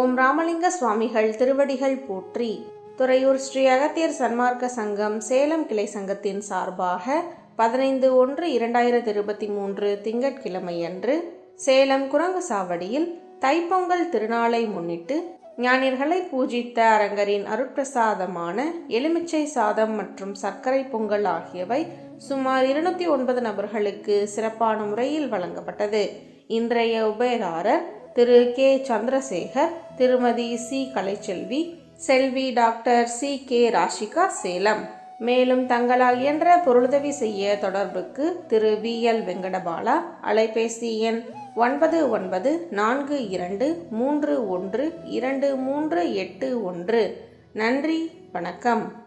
ஓம் ராமலிங்க சுவாமிகள் திருவடிகள் போற்றி. துறையூர் ஸ்ரீ அகத்தியர் சன்மார்க்க சங்கம் சேலம் கிளை சங்கத்தின் சார்பாக பதினைந்து ஒன்று இரண்டாயிரத்தி இருபத்தி மூன்று திங்கட்கிழமையன்று சேலம் குரங்கு சாவடியில் தைப்பொங்கல் திருநாளை முன்னிட்டு ஞானியர்களை பூஜித்த அரங்கரின் அருட்பிரசாதமான எலுமிச்சை சாதம் மற்றும் சர்க்கரை பொங்கல் ஆகியவை சுமார் இருநூத்தி ஒன்பது நபர்களுக்கு சிறப்பான முறையில் வழங்கப்பட்டது. இன்றைய உபயதாரர் திரு கே சந்திரசேகர் திருமதி சி கலைச்செல்வி செல்வி doctor C K Rashika Salem. மேலும் தங்களால் இயன்ற பொருளுதவி செய்ய தொடர்புக்கு திரு வி எல் வெங்கடபாலா அலைபேசி எண் ஒன்பது ஒன்பது நான்கு இரண்டு மூன்று ஒன்று இரண்டு மூன்று எட்டு ஒன்று. நன்றி வணக்கம்.